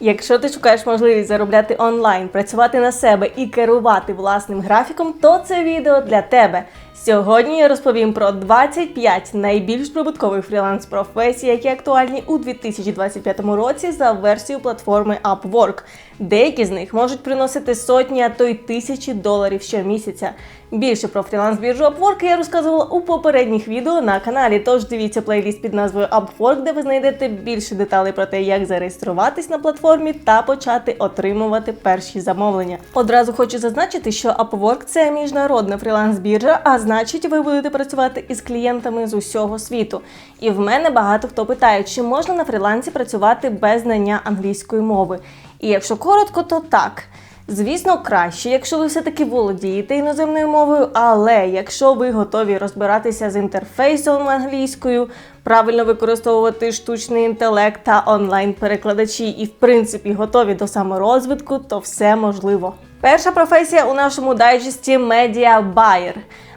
Якщо ти шукаєш можливість заробляти онлайн, працювати на себе і керувати власним графіком, то це відео для тебе. Сьогодні я розповім про 25 найбільш прибуткових фріланс-професій, які актуальні у 2025 році за версією платформи Upwork. Деякі з них можуть приносити сотні, а то й тисячі доларів щомісяця. Більше про фріланс-біржу Upwork я розказувала у попередніх відео на каналі. Тож дивіться плейліст під назвою Upwork, де ви знайдете більше деталей про те, як зареєструватись на платформі та почати отримувати перші замовлення. Одразу хочу зазначити, що Upwork – це міжнародна фріланс-біржа, а значить, ви будете працювати із клієнтами з усього світу. І в мене багато хто питає, чи можна на фрілансі працювати без знання англійської мови. І якщо коротко, то так. Звісно, краще, якщо ви все-таки володієте іноземною мовою, але якщо ви готові розбиратися з інтерфейсом англійською, правильно використовувати штучний інтелект та онлайн-перекладачі і, в принципі, готові до саморозвитку, то все можливо. Перша професія у нашому дайджесті медіабайер.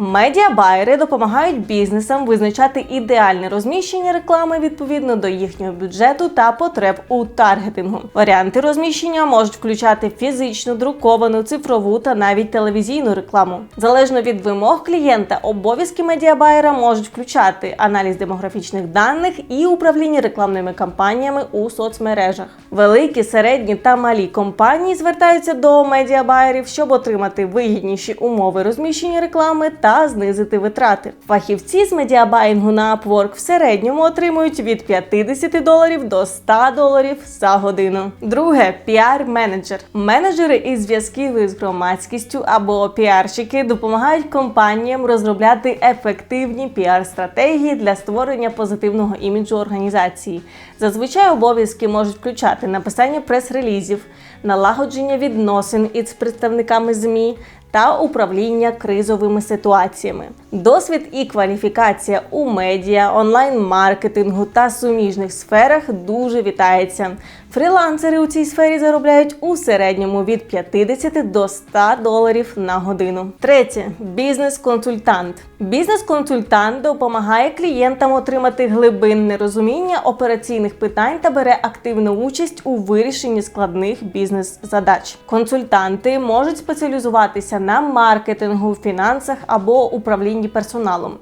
Медіабайери допомагають бізнесам визначати ідеальне розміщення реклами відповідно до їхнього бюджету та потреб у таргетингу. Варіанти розміщення можуть включати фізичну, друковану, цифрову та навіть телевізійну рекламу. Залежно від вимог клієнта, обов'язки медіабайера можуть включати аналіз демографічних даних і управління рекламними кампаніями у соцмережах. Великі, середні та малі компанії звертаються до медіабайерів, щоб отримати вигідніші умови розміщення реклами та знизити витрати. Фахівці з медіабаїнгу на Upwork в середньому отримують від 50 доларів до 100 доларів за годину. Друге піар-менеджер. Менеджери із зв'язків із громадськістю або піарщики допомагають компаніям розробляти ефективні піар-стратегії для створення позитивного іміджу організації. Зазвичай обов'язки можуть включати написання прес-релізів, налагодження відносин із представниками ЗМІ та управління кризовими ситуаціями. Досвід і кваліфікація у медіа, онлайн-маркетингу та суміжних сферах дуже вітається. Фрілансери у цій сфері заробляють у середньому від 50 до 100 доларів на годину. Третє бізнес-консультант. Бізнес-консультант допомагає клієнтам отримати глибинне розуміння операційних питань та бере активну участь у вирішенні складних бізнес-задач. Консультанти можуть спеціалізуватися на маркетингу, фінансах або управлінні персоналом.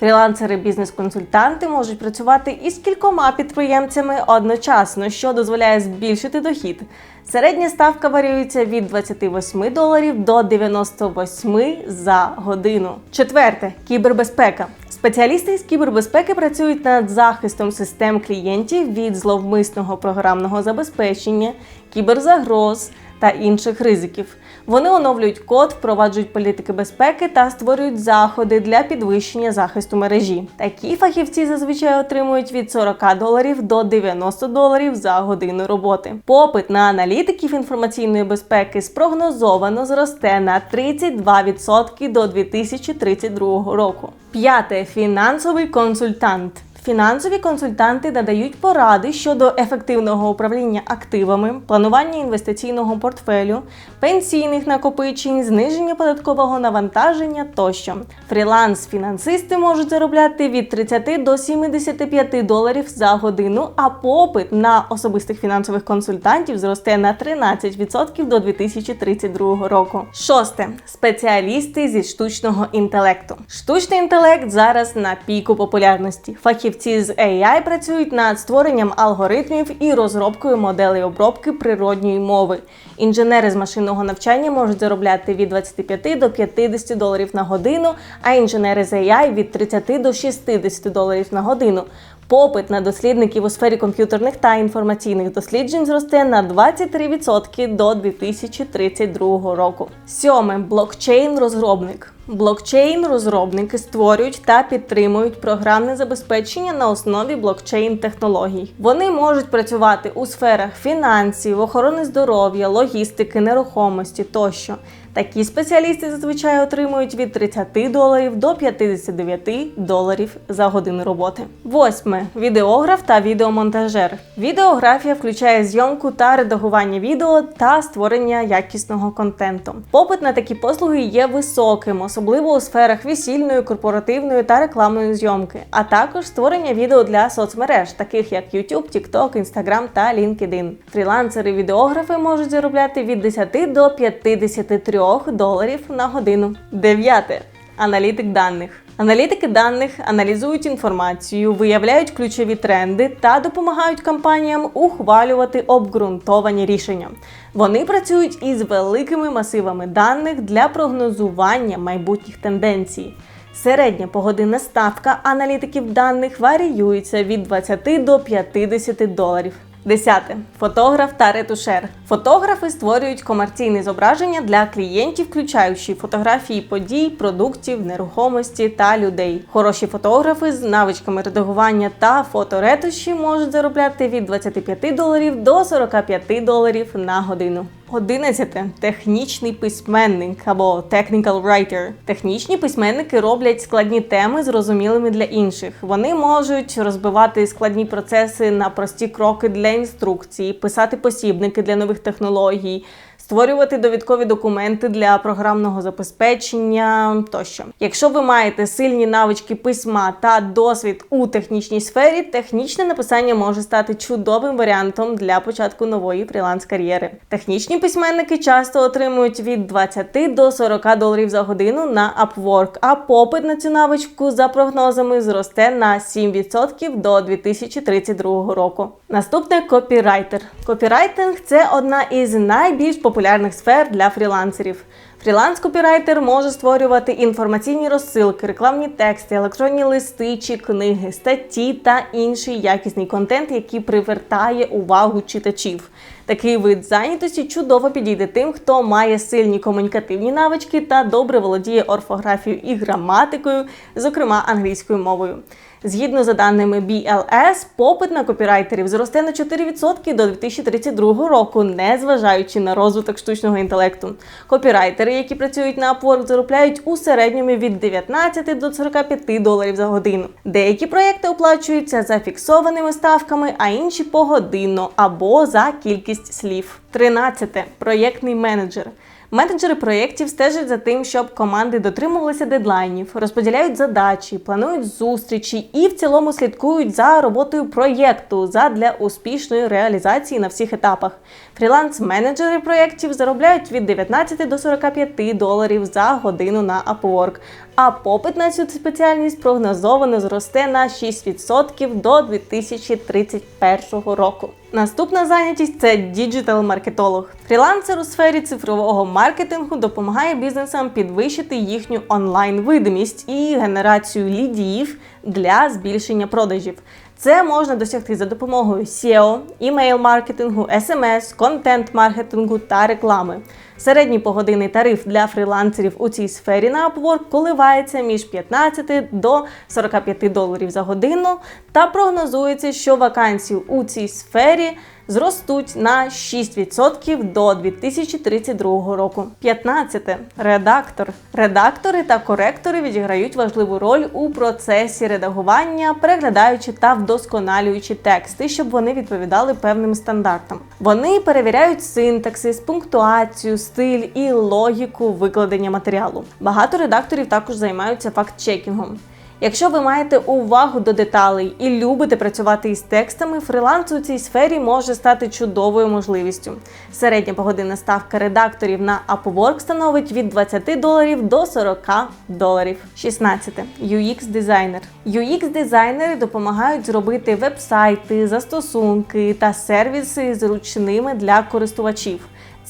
Фрілансери, бізнес-консультанти можуть працювати із кількома підприємцями одночасно, що дозволяє збільшити дохід. Середня ставка варіюється від 28 доларів до 98 за годину. Четверте кібербезпека. Спеціалісти з кібербезпеки працюють над захистом систем клієнтів від зловмисного програмного забезпечення, кіберзагроз та інших ризиків. Вони оновлюють код, впроваджують політики безпеки та створюють заходи для підвищення захисту мережі. Такі фахівці зазвичай отримують від 40 доларів до 90 доларів за годину роботи. Попит на аналітиків інформаційної безпеки спрогнозовано зросте на 32% до 2032 року. П'яте фінансовий консультант. Фінансові консультанти надають поради щодо ефективного управління активами, планування інвестиційного портфелю, пенсійних накопичень, зниження податкового навантаження тощо. Фріланс-фінансисти можуть заробляти від 30 до 75 доларів за годину, а попит на особистих фінансових консультантів зросте на 13% до 2032 року. Шосте спеціалісти зі штучного інтелекту. Штучний інтелект зараз на піку популярності. Фахівці з AI працюють над створенням алгоритмів і розробкою моделей обробки природньої мови. Інженери з машинного навчання можуть заробляти від 25 до 50 доларів на годину, а інженери з AI від 30 до 60 доларів на годину. Попит на дослідників у сфері комп'ютерних та інформаційних досліджень зросте на 23% до 2032 року. Сьоме блокчейн-розробник. Блокчейн-розробники створюють та підтримують програмне забезпечення на основі блокчейн-технологій. Вони можуть працювати у сферах фінансів, охорони здоров'я, логістики, нерухомості тощо. Такі спеціалісти зазвичай отримують від 30 доларів до 59 доларів за годину роботи. Восьме відеограф та відеомонтажер. Відеографія включає зйомку та редагування відео та створення якісного контенту. Попит на такі послуги є високим, особливо у сферах весільної, корпоративної та рекламної зйомки, а також створення відео для соцмереж, таких як YouTube, TikTok, Instagram та LinkedIn. Фрілансери-відеографи можуть заробляти від 10 до 53 доларів на годину. Дев'яте. Аналітик даних. Аналітики даних аналізують інформацію, виявляють ключові тренди та допомагають компаніям ухвалювати обґрунтовані рішення. Вони працюють із великими масивами даних для прогнозування майбутніх тенденцій. Середня погодинна ставка аналітиків даних варіюється від 20 до 50 доларів. Десяте фотограф та ретушер. Фотографи створюють комерційне зображення для клієнтів, включаючи фотографії подій, продуктів, нерухомості та людей. Хороші фотографи з навичками редагування та фоторетуші можуть заробляти від 25 доларів до 45 доларів на годину. 11. Технічний письменник або technical writer. Технічні письменники роблять складні теми зрозумілими для інших. Вони можуть розбивати складні процеси на прості кроки для інструкції, писати посібники для нових технологій. Створювати довідкові документи для програмного забезпечення тощо. Якщо ви маєте сильні навички письма та досвід у технічній сфері, технічне написання може стати чудовим варіантом для початку нової фріланс-кар'єри. Технічні письменники часто отримують від 20 до 40 доларів за годину на Upwork, а попит на цю навичку за прогнозами зросте на 7% до 2032 року. Наступне копірайтер. Копірайтинг це одна із найбільш популярних сфер для фрілансерів. Фріланс-копірайтер може створювати інформаційні розсилки, рекламні тексти, електронні листи чи книги, статті та інший якісний контент, який привертає увагу читачів. Такий вид зайнятості чудово підійде тим, хто має сильні комунікативні навички та добре володіє орфографією і граматикою, зокрема англійською мовою. Згідно за даними BLS, попит на копірайтерів зросте на 4% до 2032 року, незважаючи на розвиток штучного інтелекту. Копірайтери, які працюють на Upwork, заробляють у середньому від 19 до 45 доларів за годину. Деякі проекти оплачуються за фіксованими ставками, а інші погодинно або за кількість слів. 13. проєктний менеджер. Менеджери проєктів стежать за тим, щоб команди дотримувалися дедлайнів, розподіляють задачі, планують зустрічі і в цілому слідкують за роботою проєкту задля успішної реалізації на всіх етапах. Фріланс-менеджери проєктів заробляють від 19 до 45 доларів за годину на Upwork, а попит на цю спеціальність прогнозовано зросте на 6% до 2031 року. Наступна зайнятість це діджитал-маркетолог. Фрілансер у сфері цифрового маркетингу допомагає бізнесам підвищити їхню онлайн-видимість і генерацію лідів для збільшення продажів. Це можна досягти за допомогою SEO, імейл-маркетингу, SMS, контент-маркетингу та реклами. Середній погодинний тариф для фрілансерів у цій сфері на Upwork коливається між 15 до 45 доларів за годину, та прогнозується, що вакансії у цій сфері зростуть на 6% до 2032 року. 15. Редактор. Редактори та коректори відіграють важливу роль у процесі редагування, переглядаючи та вдосконалюючи тексти, щоб вони відповідали певним стандартам. Вони перевіряють синтаксис, пунктуацію, стиль і логіку викладення матеріалу. Багато редакторів також займаються факт-чекінгом. Якщо ви маєте увагу до деталей і любите працювати із текстами, фриланс у цій сфері може стати чудовою можливістю. Середня погодинна ставка редакторів на Upwork становить від 20 доларів до 40 доларів. 16. UX-дизайнер. UX-дизайнери допомагають зробити веб-сайти, застосунки та сервіси зручними для користувачів.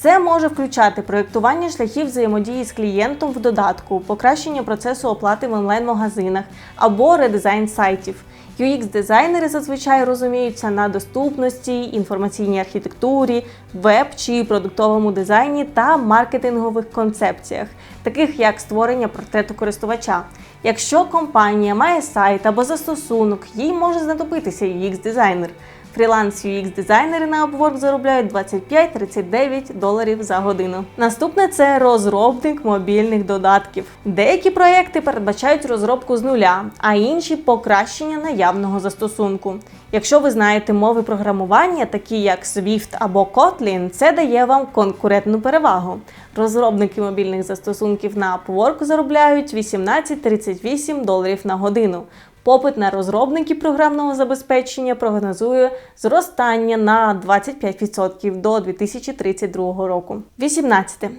Це може включати проєктування шляхів взаємодії з клієнтом в додатку, покращення процесу оплати в онлайн-магазинах або редизайн сайтів. UX-дизайнери зазвичай розуміються на доступності, інформаційній архітектурі, веб чи продуктовому дизайні та маркетингових концепціях, таких як створення портрету користувача. Якщо компанія має сайт або застосунок, їй може знадобитися UX-дизайнер. Фріланс UX дизайнери на Upwork заробляють 25-39 доларів за годину. Наступне це розробник мобільних додатків. Деякі проекти передбачають розробку з нуля, а інші покращення наявного застосунку. Якщо ви знаєте мови програмування, такі як Swift або Kotlin, це дає вам конкурентну перевагу. Розробники мобільних застосунків на Upwork заробляють 18-38 доларів на годину. Попит на розробників програмного забезпечення прогнозує зростання на 25% до 2032 року. 18.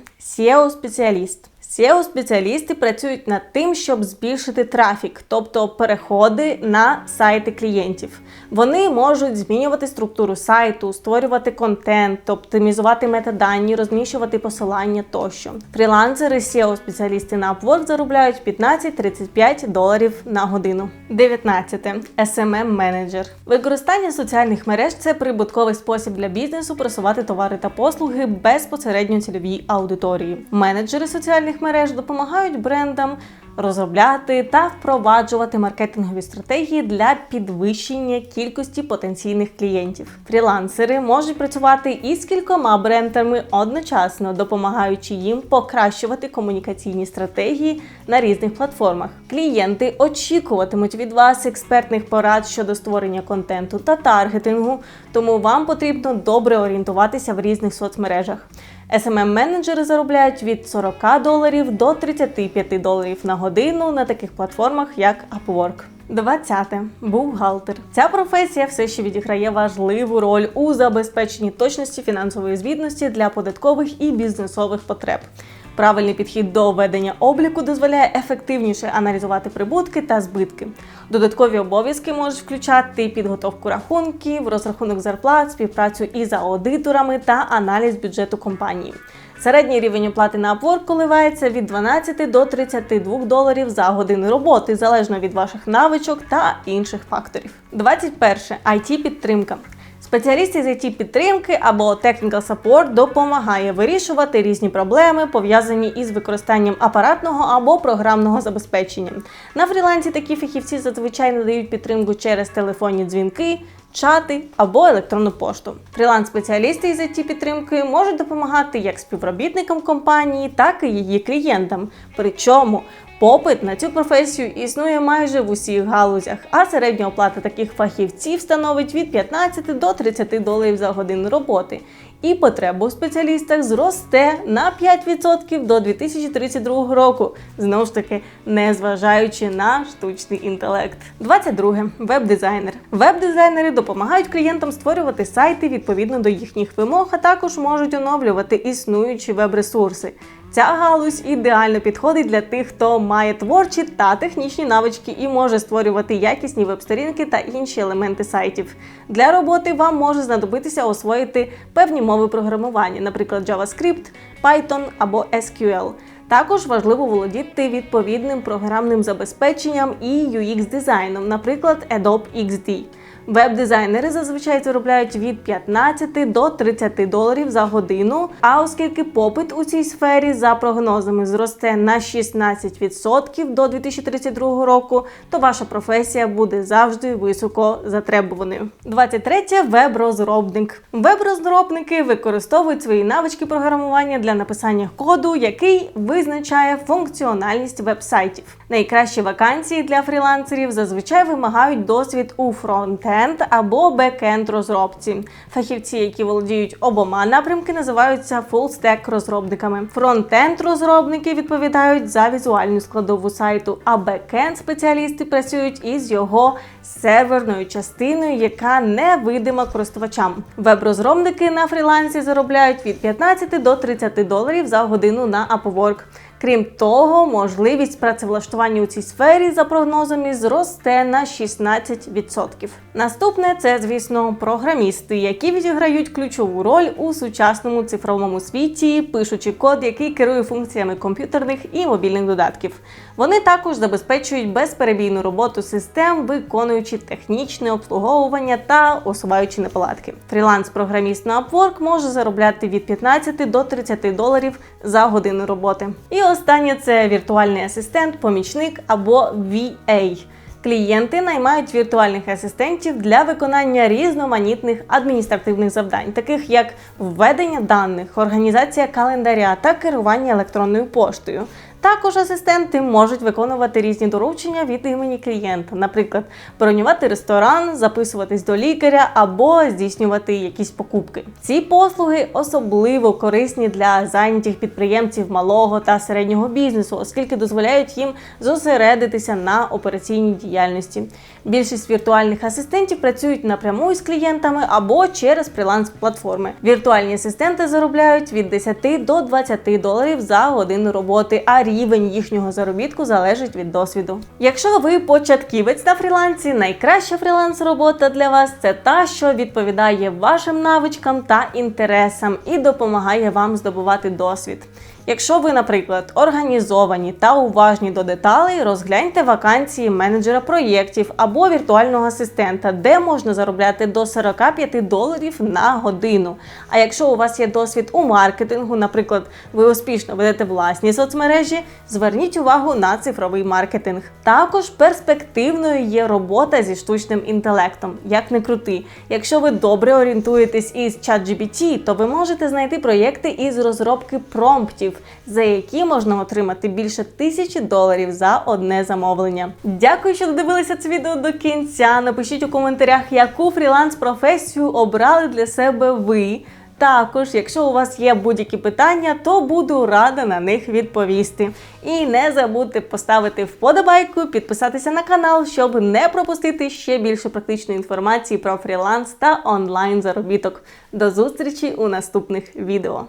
SEO-спеціаліст. SEO-спеціалісти працюють над тим, щоб збільшити трафік, тобто переходи на сайти клієнтів. Вони можуть змінювати структуру сайту, створювати контент, оптимізувати метадані, розміщувати посилання тощо. Фрілансери, SEO-спеціалісти на Upwork заробляють 15-35 доларів на годину. 19. smm менеджер Використання соціальних мереж це прибутковий спосіб для бізнесу просувати товари та послуги безпосередньо цільовій аудиторії. Менеджери соціальних мереж допомагають брендам розробляти та впроваджувати маркетингові стратегії для підвищення кількості потенційних клієнтів. Фрілансери можуть працювати із кількома брендами одночасно, допомагаючи їм покращувати комунікаційні стратегії на різних платформах. Клієнти очікуватимуть від вас експертних порад щодо створення контенту та таргетингу, тому вам потрібно добре орієнтуватися в різних соцмережах. Smm менеджери заробляють від 40 доларів до 35 доларів на годину на таких платформах, як Upwork. 20. бухгалтер. Ця професія все ще відіграє важливу роль у забезпеченні точності фінансової звітності для податкових і бізнесових потреб. Правильний підхід до ведення обліку дозволяє ефективніше аналізувати прибутки та збитки. Додаткові обов'язки можуть включати підготовку рахунків, розрахунок зарплат, співпрацю із аудиторами та аналіз бюджету компанії. Середній рівень оплати на Upwork коливається від 12 до 32 доларів за годину роботи, залежно від ваших навичок та інших факторів. 21. it підтримка. Спеціаліст із it підтримки або Technical Support допомагає вирішувати різні проблеми, пов'язані із використанням апаратного або програмного забезпечення. На фрілансі такі фахівці зазвичай надають підтримку через телефонні дзвінки, чати або електронну пошту. Фріланс-спеціалісти із it підтримки можуть допомагати як співробітникам компанії, так і її клієнтам. Причому Попит на цю професію існує майже в усіх галузях, а середня оплата таких фахівців становить від 15 до 30 доларів за годину роботи. І потреба у спеціалістах зросте на 5% до 2032 року, знову ж таки, не зважаючи на штучний інтелект. 22. веб-дизайнер. Веб-дизайнери допомагають клієнтам створювати сайти відповідно до їхніх вимог, а також можуть оновлювати існуючі веб-ресурси. Ця галузь ідеально підходить для тих, хто має творчі та технічні навички і може створювати якісні веб-сторінки та інші елементи сайтів. Для роботи вам може знадобитися освоїти певні мови програмування, наприклад, JavaScript, Python або SQL. Також важливо володіти відповідним програмним забезпеченням і UX-дизайном, наприклад, Adobe XD. Веб-дизайнери зазвичай заробляють від 15 до 30 доларів за годину. А оскільки попит у цій сфері за прогнозами зросте на 16% до 2032 року, то ваша професія буде завжди високо затребуваною. 23. веб-розробник. Веб-розробники використовують свої навички програмування для написання коду, який визначає функціональність веб-сайтів. Найкращі вакансії для фрілансерів зазвичай вимагають досвід у фронтенд або бекенд розробці. Фахівці, які володіють обома напрямки, називаються фулстек розробниками. Фронтенд розробники відповідають за візуальну складову сайту, а бекенд спеціалісти працюють із його серверною частиною, яка невидима користувачам. Веб-розробники на фрілансі заробляють від 15 до 30 доларів за годину на Upwork. Крім того, можливість працевлаштування у цій сфері за прогнозами зросте на 16%. Наступне це, звісно, програмісти, які відіграють ключову роль у сучасному цифровому світі, пишучи код, який керує функціями комп'ютерних і мобільних додатків. Вони також забезпечують безперебійну роботу систем, виконуючи технічне обслуговування та усуваючи неполадки. Фріланс-програміст на Upwork може заробляти від 15 до 30 доларів за годину роботи. І останнє це віртуальний асистент, помічник або VA. Клієнти наймають віртуальних асистентів для виконання різноманітних адміністративних завдань, таких як введення даних, організація календаря та керування електронною поштою. Також асистенти можуть виконувати різні доручення від імені клієнта, наприклад, бронювати ресторан, записуватись до лікаря або здійснювати якісь покупки. Ці послуги особливо корисні для зайнятих підприємців малого та середнього бізнесу, оскільки дозволяють їм зосередитися на операційній діяльності. Більшість віртуальних асистентів працюють напряму із клієнтами або через фріланс-платформи. Віртуальні асистенти заробляють від 10 до 20 доларів за годину роботи, а рівень їхнього заробітку залежить від досвіду. Якщо ви початківець на фрілансі, найкраща фріланс-робота для вас це та, що відповідає вашим навичкам та інтересам і допомагає вам здобувати досвід. Якщо ви, наприклад, організовані та уважні до деталей, розгляньте вакансії менеджера проєктів або віртуального асистента, де можна заробляти до 45 доларів на годину. А якщо у вас є досвід у маркетингу, наприклад, ви успішно ведете власні соцмережі, зверніть увагу на цифровий маркетинг. Також перспективною є робота зі штучним інтелектом, як не крути. Якщо ви добре орієнтуєтесь із ChatGPT, то ви можете знайти проєкти із розробки промптів, за які можна отримати більше тисячі доларів за одне замовлення. Дякую, що додивилися це відео до кінця. Напишіть у коментарях, яку фріланс-професію обрали для себе ви. Також, якщо у вас є будь-які питання, то буду рада на них відповісти. І не забудьте поставити вподобайку, підписатися на канал, щоб не пропустити ще більше практичної інформації про фріланс та онлайн заробіток. До зустрічі у наступних відео.